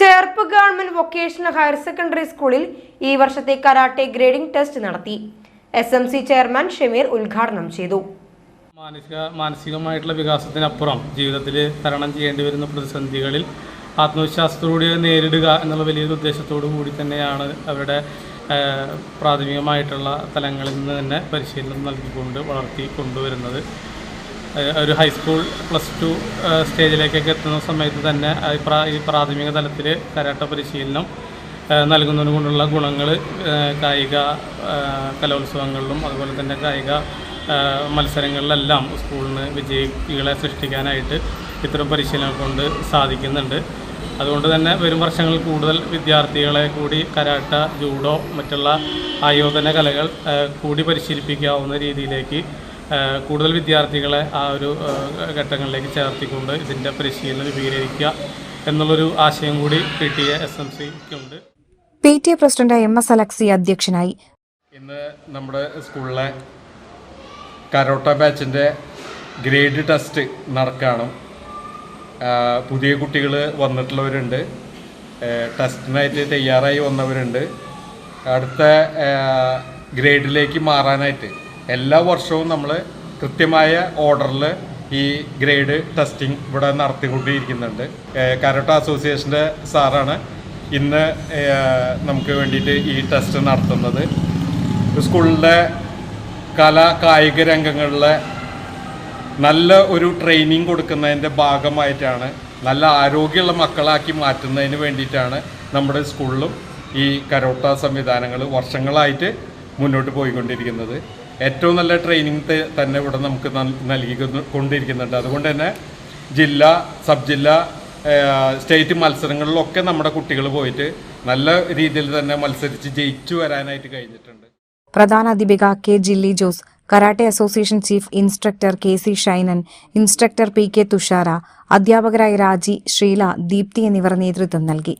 Cherpu government vocational higher secondary സ്കൂളിൽ ഈ വർഷത്തെ കരാട്ടെ ഗ്രേഡിംഗ് ടെസ്റ്റ് നടത്തി. S M C chairman Shameer ഉദ്ഘാടനം ചെയ്തു. മാനസിക മാനസികമായിട്ടുള്ള വികാസത്തിനപ്പുറം ജീവിതത്തിൽ തരണം ചെയ്യേണ്ടി വരുന്ന പ്രതിസന്ധികളിൽ ആത്മവിശ്വാസത്തോടെ നേരിടുക എന്നുള്ള വലിയൊരു ഉദ്ദേശത്തോടു കൂടി തന്നെയാണ് അവരുടെ പ്രാഥമികമായിട്ടുള്ള തലങ്ങളിൽ നിന്ന് തന്നെ പരിശീലനം നൽകിക്കൊണ്ട് വളർത്തി കൊണ്ടുവരുന്നത്. ഒരു ഹൈസ്കൂൾ പ്ലസ് ടു സ്റ്റേജിലേക്കൊക്കെ എത്തുന്ന സമയത്ത് തന്നെ ഈ പ്രാഥമിക തലത്തിൽ കരാട്ട പരിശീലനം നൽകുന്നതിന് കൊണ്ടുള്ള ഗുണങ്ങൾ കായിക കലോത്സവങ്ങളിലും അതുപോലെ തന്നെ കായിക മത്സരങ്ങളിലെല്ലാം സ്കൂളിന് വിജയികളെ സൃഷ്ടിക്കാനായിട്ട് ഇത്തരം പരിശീലനം കൊണ്ട് സാധിക്കുന്നുണ്ട്. അതുകൊണ്ട് തന്നെ വരും വർഷങ്ങളിൽ കൂടുതൽ വിദ്യാർത്ഥികളെ കൂടി കരാട്ട ജൂഡോ മറ്റുള്ള ആയോധന കലകൾ കൂടി പരിശീലിപ്പിക്കാവുന്ന രീതിയിലേക്ക് കൂടുതൽ വിദ്യാർത്ഥികളെ ആ ഒരു ഘട്ടങ്ങളിലേക്ക് ചേർത്തിക്കൊണ്ട് ഇതിന്റെ പരിശീലനം വിപുലീകരിക്കുക എന്നുള്ളൊരു ആശയം കൂടി P T A S M സിക്കുണ്ട്. P T A president M S Alexy അധ്യക്ഷനായി. ഇന്ന് നമ്മുടെ സ്കൂളിലെ കരോട്ട ബാച്ചിന്റെ ഗ്രേഡ് ടെസ്റ്റ് നടക്കുകയാണ് പുതിയ കുട്ടികൾ വന്നിട്ടുള്ളവരുണ്ട്. ടെസ്റ്റിനായിട്ട് തയ്യാറായി വന്നവരുണ്ട്. അടുത്ത ഗ്രേഡിലേക്ക് മാറാനായിട്ട് എല്ലാ വർഷവും നമ്മൾ കൃത്യമായ ഓർഡറിൽ ഈ ഗ്രേഡ് ടെസ്റ്റിംഗ് ഇവിടെ നടത്തിക്കൊണ്ടിരിക്കുന്നുണ്ട്. കരട്ട അസോസിയേഷന്റെ സാറാണ് ഇന്ന് നമുക്ക് വേണ്ടിയിട്ട് ഈ ടെസ്റ്റ് നടത്തുന്നത്. സ്കൂളിലെ കല കായിക രംഗങ്ങളിലെ നല്ല ഒരു ട്രെയിനിങ് കൊടുക്കുന്നതിന്റെ ഭാഗമായിട്ടാണ് നല്ല ആരോഗ്യമുള്ള മക്കളാക്കി മാറ്റുന്നതിന് വേണ്ടിയിട്ടാണ് നമ്മുടെ സ്കൂളിലും ഈ കരോട്ട സംവിധാനങ്ങൾ വർഷങ്ങളായിട്ട് മുന്നോട്ട് പോയിക്കൊണ്ടിരിക്കുന്നത്. ഏറ്റവും നല്ല ട്രെയിനിങ് തന്നെ ഇവിടെ നമുക്ക് നൽ- നൽകി കൊണ്ടിരിക്കുന്നുണ്ട്. അതുകൊണ്ട് തന്നെ ജില്ല സബ് ജില്ല സ്റ്റേറ്റ് മത്സരങ്ങളിലൊക്കെ നമ്മുടെ കുട്ടികൾ പോയിട്ട് നല്ല രീതിയിൽ തന്നെ മത്സരിച്ച് ജയിച്ചു വരാനായിട്ട് കഴിഞ്ഞിട്ടുണ്ട്. പ്രധാന പ്രധാനാധ്യാപിക K Jilly Jose karate association chief instructor K C Shainan instructor P K Thushara അധ്യാപകരായ രാജി ശ്രീല ദീപ്തി എന്നിവർ നേതൃത്വം നൽകി.